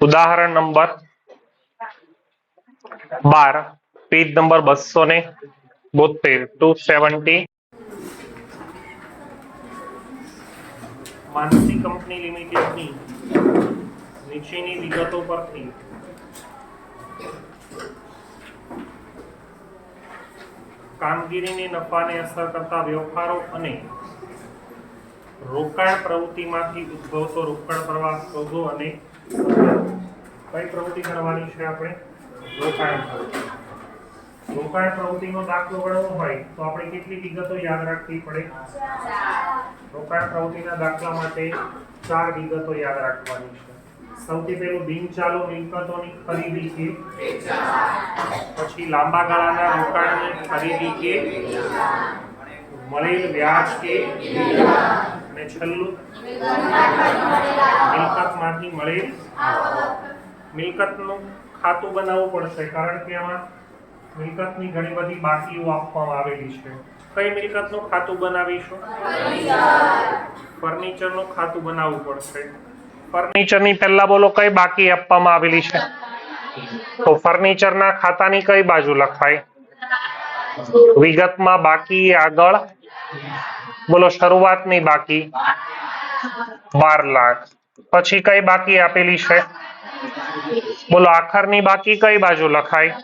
ઉદાહરણ નંબર બાર page number બસો ને બોતેર ટુ સેવન્ટી માનસી કંપની લિમિટેડની નીચેની વિગતો પરથી. કામગીરીની નફાને અસર કરતા વ્યવહારો અને રોકાણ પ્રવૃત્તિમાંથી ઉદ્ભવતો રોકાણ પ્રવાહ શોધો અને કઈ પ્રવૃત્તિ કરવાની છે આપણે? રોકાણ રોકાણ પ્રવૃત્તિનો દાખલો ગણવો હોય તો આપણે કેટલી વિગતો યાદ રાખવી પડે? રોકાણ પ્રવૃત્તિના દાખલા માટે ચાર વિગતો યાદ રાખવાની છે. સૌથી પહેલું બિનચાલુ મિલકતોની ખરીદી કે પછી લાંબા ગાળાના રોકાણની ખરીદી કે, મળેલ વ્યાજ કે અને છેલ્લું. મિલકતમાંથી મળેલ મિલકતનું ખાતું બનાવવું પડશે કારણ કે આમાં મિલકતની ઘણી બધી બાકીઓ આપવામાં આવેલી છે. કઈ મિલકતનું ખાતું બનાવીશું? ફર્નિચરનું ખાતું બનાવવું પડશે. ફર્નિચરની પહેલા બોલો કઈ બાકી આપવામાં આવેલી છે? તો ફર્નિચરના ખાતાની કઈ બાજુ લખાય? વિગતમાં બાકી આગળ. બોલો, શરૂઆતની બાકી. બાર લાખ. પછી કઈ બાકી આપેલી છે? બોલો, આખરની બાકી કઈ બાજુ લખાય?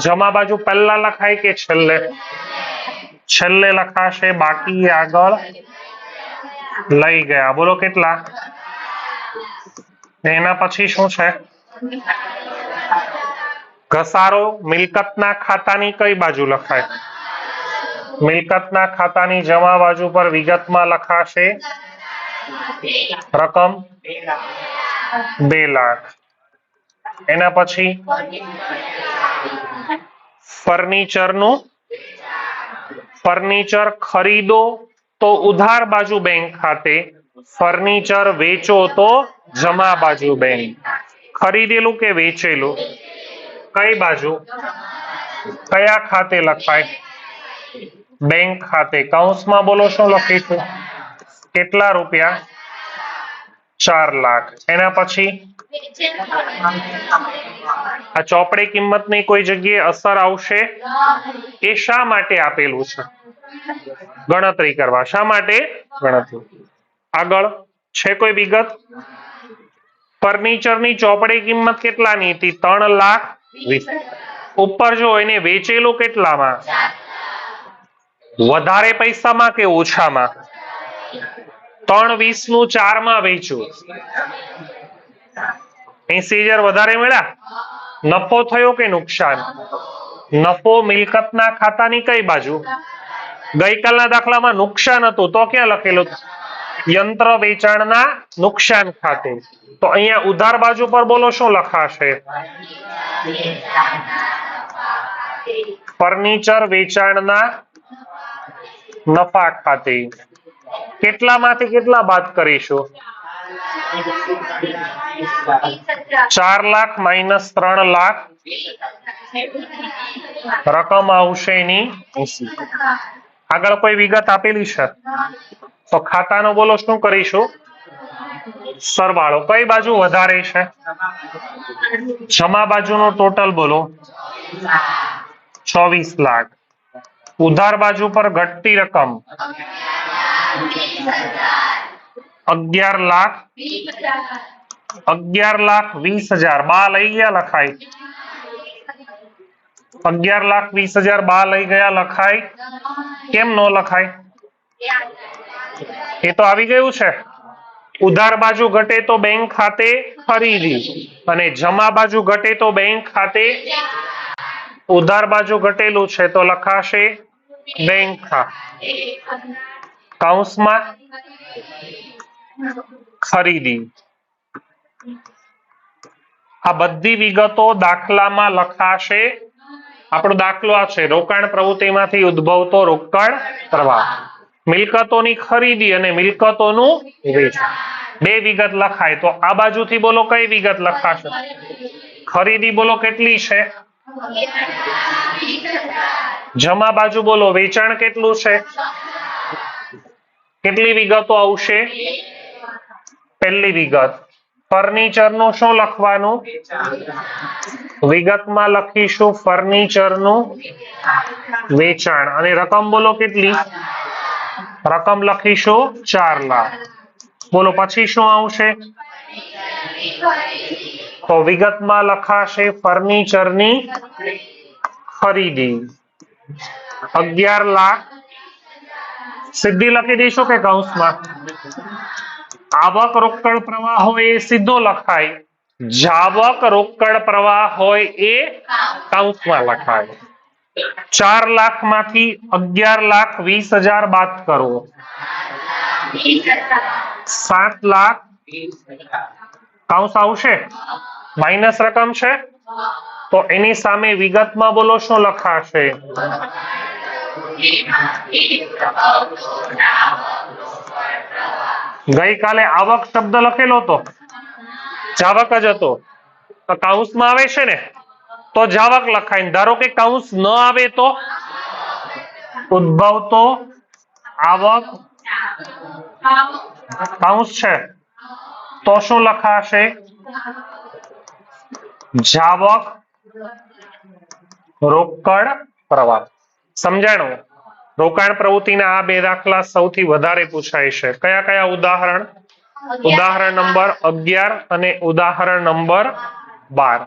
જમા બાજુ પહેલા લખાય કે છેલ્લે? છેલ્લે લખાશે, બાકી આગળ લઈ ગયા. બોલો, કેટલા? એના પછી શું છે? ઘસારો મિલકતના ખાતાની કઈ બાજુ લખાય? મિલકતના ખાતાની જમા બાજુ પર વિગતમાં લખાશે. રકમ બે લાખ. એના પછી? ફર્નિચરનું? ફર્નિચર ખરીદો તો ઉધાર બાજુ બેંક ખાતે. ફર્નિચર વેચો તો જમા બાજુ બેંક. ખરીદેલું કે વેચેલું? કઈ બાજુ? કયા ખાતે લખાય? બેંક ખાતે કૌંસમાં બોલો શું લખીશું કેટલા રૂપિયા? ચાર લાખ. એના પછી? આ ચોપડી કિંમતની કોઈ જગ્યાએ અસર આવશે? એ શા માટે આપેલું છે? ગણતરી કરવા. શા માટે? ગણતરી. આગળ. છે કોઈ વિગત? ફર્નિચરની ચોપડી કિંમત કેટલાની હતી? ત્રણ લાખ વીસ. ઉપર જો એને વેચેલું કેટલામાં? વધારે પૈસામાં કે ઓછામાં? ત્રણ વીસનું ચારમાં વેચ્યું. એસી હજાર વધારે મળ્યા? નફો થયો કે નુકસાન? નફો મિલકતના ખાતાની કઈ બાજુ? ગઈકાલના દાખલામાં નુકસાન હતું, તો ક્યાં લખેલું? યંત્ર વેચાણના નુકસાન ખાતે. તો અહીંયા ઉધાર બાજુ પર બોલો, શું લખાશે? ફર્નિચર વેચાણના નફા ખાતે. કેટલામાંથી કેટલા બાદ કરીશું? ચાર લાખ માઇનસ ત્રણ લાખ. રકમ આવશે એની. આગળ કોઈ વિગત આપેલી છે? તો ખાતાનો બોલો શું કરીશું? સરવાળો. કઈ બાજુ વધારે છે? જમા બાજુનો ટોટલ બોલો. ચોવીસ લાખ. ઉધાર બાજુ પર ઘટતી રકમ અગિયાર લાખ અગિયાર લાખ વીસ હજાર. બા લઈ ગયા લખાય અગિયાર લાખ વીસ હજાર બા લઈ ગયા લખાય કેમ નો લખાય એ તો આવી ગયું છે. ઉધાર બાજુ ઘટે તો બેંક ખાતે ખરીદી અને જમા બાજુ ઘટે તો બેંક ખાતે ઉધાર બાજુ ઘટેલું છે. તો લખાશે બેંક ખા કૌંસમાં ખરીદી. આ બધી વિગતો દાખલામાં લખાશે. આપણો દાખલો આ છે. રોકાણ પ્રવૃત્તિમાંથી ઉદ્ભવતો રોકાણ પ્રવાહ. મિલકતોની ખરીદી અને મિલકતોનું વેચાણ. બે વિગત લખાય. તો આ બાજુથી બોલો કઈ વિગત લખાશે? ખરીદી બોલો કેટલી છે? જમા બાજુ બોલો, વેચાણ કેટલું છે? કેટલી વિગતો આવશે? પહેલી વિગત. ફર્નિચરનું શું લખવાનું? વિગતમાં લખીશું ફર્નિચરનું વેચાણ. અને રકમ બોલો કેટલી? રકમ લખીશું ચાર લાખ. બોલો, પછી શું આવશે? તો વિગતમાં લખાશે ફર્નિચરની ખરીદી. અગિયાર લાખ. સીધી લખી દઈશું કે કૌંસમાં? આવક રોકડ પ્રવાહ હોય એ સીધો લખાય. જાવક રોકડ પ્રવાહ હોય એ કૌંસમાં લખાય. ચાર લાખમાંથી અગિયાર લાખ વીસ હજાર બાદ કરો. સાત લાખ. કૌંસ આવશે? માઇનસ રકમ છે? તો એની સામે વિગતમાં બોલો, શું લખાશે? ગઈકાલે આવક શબ્દ લખેલો હતો. જાવક જ હતો. તો કૌંસમાં આવે છે ને? તો જાવક લખાય. ધારો કે કૌંસ ન આવે તો? ઉદ્ભવતો આવક કૌંસ છે. તો શું લખાશે? જાવક રોકડ પ્રવાહ. સમજાણું? રોકાણ પ્રવૃત્તિના આ બે દાખલા સૌથી વધારે પૂછાય છે. કયા કયા ઉદાહરણ? ઉદાહરણ નંબર અગિયાર અને ઉદાહરણ નંબર બાર.